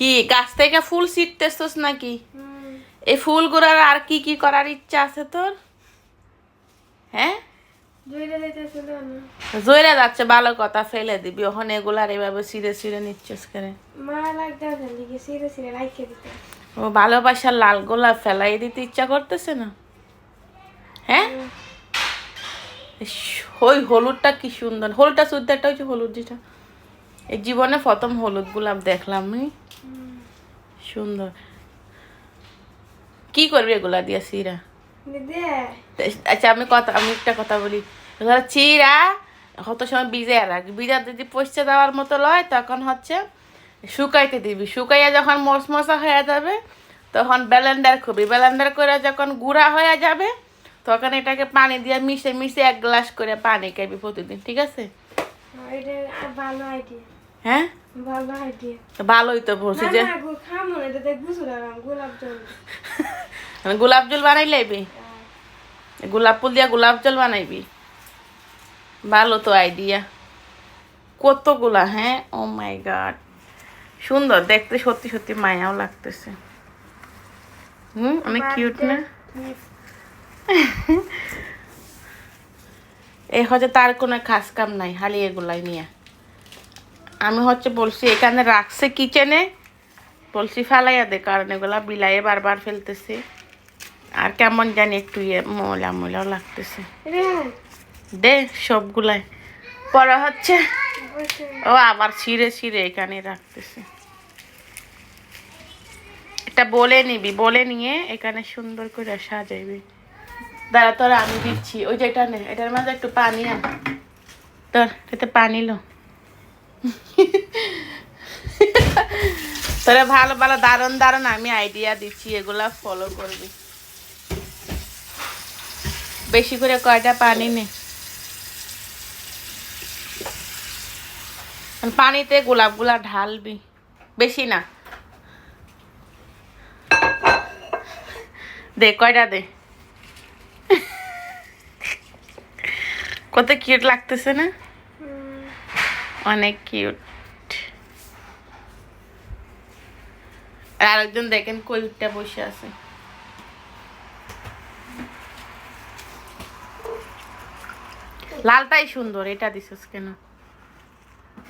কি গাছ থেকে ফুল ছিটতেছস নাকি? এই ফুলগুলোর আর কি কি করার ইচ্ছা আছে তোর? হ্যাঁ? জয়রা যাচ্ছে ভালো কথা ফেলে দিবি। ওখানে এগুলার এভাবে ছিঁড়ে ছিঁড়ে নিচ্ছিস করে ও ভালোবাসার লাল গোলাপ ফেলাই দিতে ইচ্ছা করতেছে না? হ্যাঁ? ওই হলুদটা কি সুন্দর। হলুদটা সুন্দরটা হচ্ছে হলুদ যেটা। এই জীবনে প্রথম হলুদ গোলাপ দেখলাম আমি। সুন্দর। কি করবি এগুলা দিয়ে সিরা আচ্ছা আমি কথা আমি একটা কথা বলি। চিরা কত সময় ভিজে রাখবি বিজা যদি পচতে দেওয়ার মতো লয় তখন হচ্ছে শুকাইতে দিবি। শুকাইয়া যখন মশমশা হয়ে যাবে তখন ব্যালেন্ডার খুবই। ব্যালেন্ডার করে যখন গুঁড়া হয়ে যাবে তখন এটাকে পানি দিয়ে মিশে মিশে এক গ্লাস করে পানি খাবি প্রতিদিন ঠিক আছে? ভালো আইডিয়া হ্যাঁ? ভালোই তো বলছি যে খামো না এটা গুছু রাখাম গোলাপ জল। মানে গোলাপ বানাই লাইবি? গোলাপ ফুল দিয়া গোলাপ জল বানাইবি? ভালো তো আইডিয়া কতগুলা হ্যাঁ? ও মাই গড সুন্দর দেখতে সত্যি সত্যি মায়াও লাগতেছে। হুম অনেক কিউট না? এই হচ্ছে তার কোনো খাস কাম নাই হালি এগুলাই নিয়ে। আমি হচ্ছে বলছি, এখানে রাখছে কিচেনে বলছি, ফেলাইয়া দে, কারণ এগুলা বিলাইয়ে বারবার ফেলতেছে। আর কেমন জানি একটু ইয়ে ময়লা ময়লাও লাগতেছে। দে, সবগুলাই। পরে হচ্ছে, ও আবার ছিঁড়ে ছিঁড়ে এখানে রাখতেছে। এটা বলে নিবি, বলে নিয়ে এখানে সুন্দর করে সাজাইবি। দাঁড়া, তোরা আমি দিচ্ছি। ওই যে এটা নে, এটার মাঝে একটু পানি আন। তোর, এতে পানি লো। তোরা ভালো ভালো, দারুণ দারুণ আমি আইডিয়া দিচ্ছি, এগুলা ফলো করবি। বেশি করে কয়টা পানি নে? পানিতে গোলাপগুলা ঢালবি। বেশি না। দে, কয়টা দে? কত কিউট লাগতেছে না? অনেক কিউট আর আরেকজন দেখেন কইটা বসে আছে। লালটাই সুন্দর, এটা দিছিস কেন?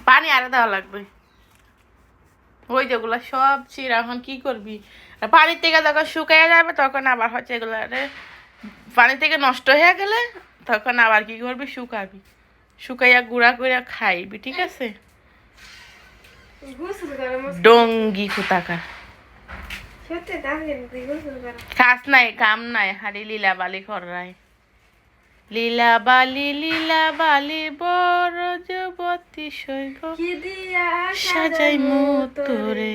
পানি আরও দেওয়া লাগবে। ওই যেগুলো সব চিরা এখন কি করবি? পানির থেকে যখন শুকাইয়া যাবে, তখন আবার হচ্ছে এগুলো পানি থেকে নষ্ট হয়ে গেলে, তখন আবার কি করবি? শুকাবি। শুকাইয়া গুঁড়া করে খাইবি ঠিক আছে? ডঙ্গি কোথাকার। কাজ নাই কাম নাই হারি লীলা বালি খরাই লীলা বালি লীলা বালি বড় যুবতী দিয়া সাজাই তোরে।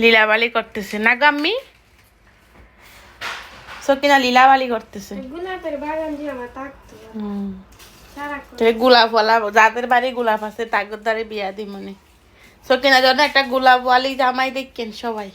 লীলাবালি করতেছে। না গাম্মি সকিনা লীলাবালি করতেছে গোলাপের বাগান যে আমার থাকতো গোলাপ ওয়ালা যাদের বাড়ি গোলাপ আছে তাগর দ্বারে বিয়া দি মনে সকিনা জন্য একটা গোলাপ ওয়ালি জামাই দেখছেন সবাই।